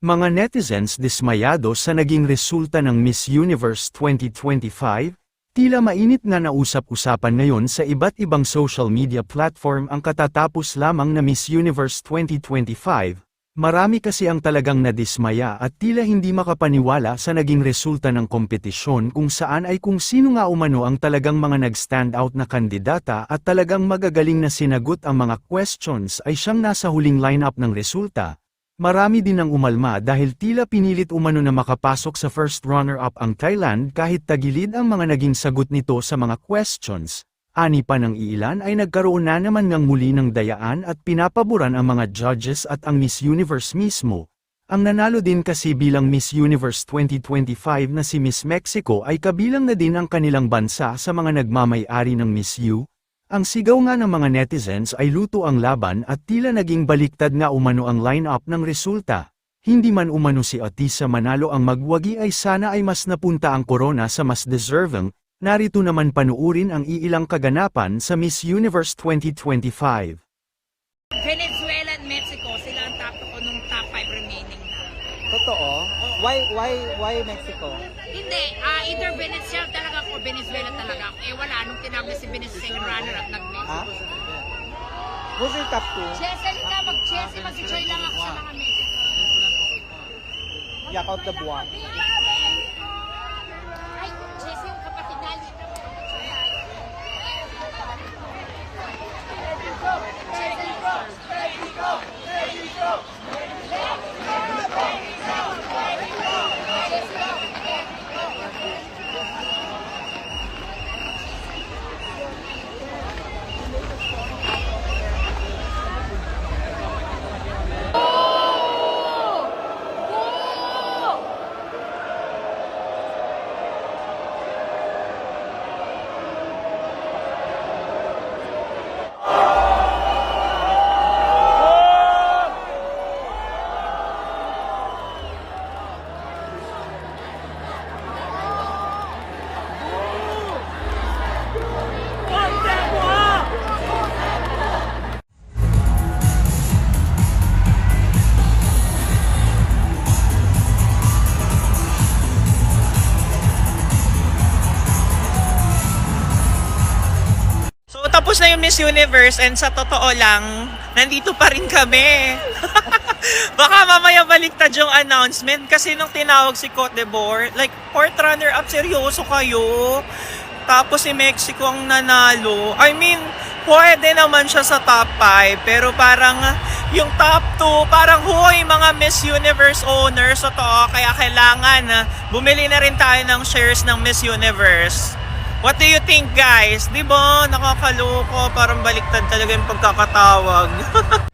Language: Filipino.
Mga netizens dismayado sa naging resulta ng Miss Universe 2025, tila mainit na nausap-usapan ngayon sa iba't ibang social media platform ang katatapos lamang na Miss Universe 2025. Marami kasi ang talagang nadismaya at tila hindi makapaniwala sa naging resulta ng kompetisyon kung saan ay kung sino nga umano ang talagang mga nag-stand out na kandidata at talagang magagaling na sinagot ang mga questions ay siyang nasa huling lineup ng resulta. Marami din ang umalma dahil tila pinilit umano na makapasok sa first runner-up ang Thailand kahit tagilid ang mga naging sagot nito sa mga questions. Ani pa ng iilan ay nagkaroon na naman ng muli ng dayaan at pinapaboran ang mga judges at ang Miss Universe mismo. Ang nanalo din kasi bilang Miss Universe 2025 na si Miss Mexico ay kabilang na din ang kanilang bansa sa mga nagmamay-ari ng Miss U, ang sigaw nga ng mga netizens ay luto ang laban at tila naging baliktad nga umano ang line-up ng resulta. Hindi man umano si Atisa manalo ang magwagi ay sana ay mas napunta ang corona sa mas deserving, narito naman panuurin ang iilang kaganapan sa Miss Universe 2025. Venezuela at Mexico, sila ang top ko nung top 5 remaining. Totoo? Why why why Mexico? Hindi, ah either Venezuela talaga ako or Venezuela talaga ako. Eh wala, nung tinawag na si Venezuela second runner up nag-Mexico. Ha? Who's your top two? Chessel ka, mag-Chessel, mag-joy lang ako sa mga Mexico. Yak out the buwan. Tapos na yung Miss Universe and sa totoo lang, nandito pa rin kami. Baka mamaya baliktad yung announcement kasi nung tinawag si Cote d'Ivoire, like fourth runner up, seryoso kayo. Tapos si Mexico ang nanalo. I mean, pwede naman siya sa top 5 pero parang yung top 2, parang huy mga Miss Universe owners, totoo, kaya kailangan bumili na rin tayo ng shares ng Miss Universe. What do you think guys? Di ba? Nakakaloko. Parang baliktad talaga yung pagkakatawag.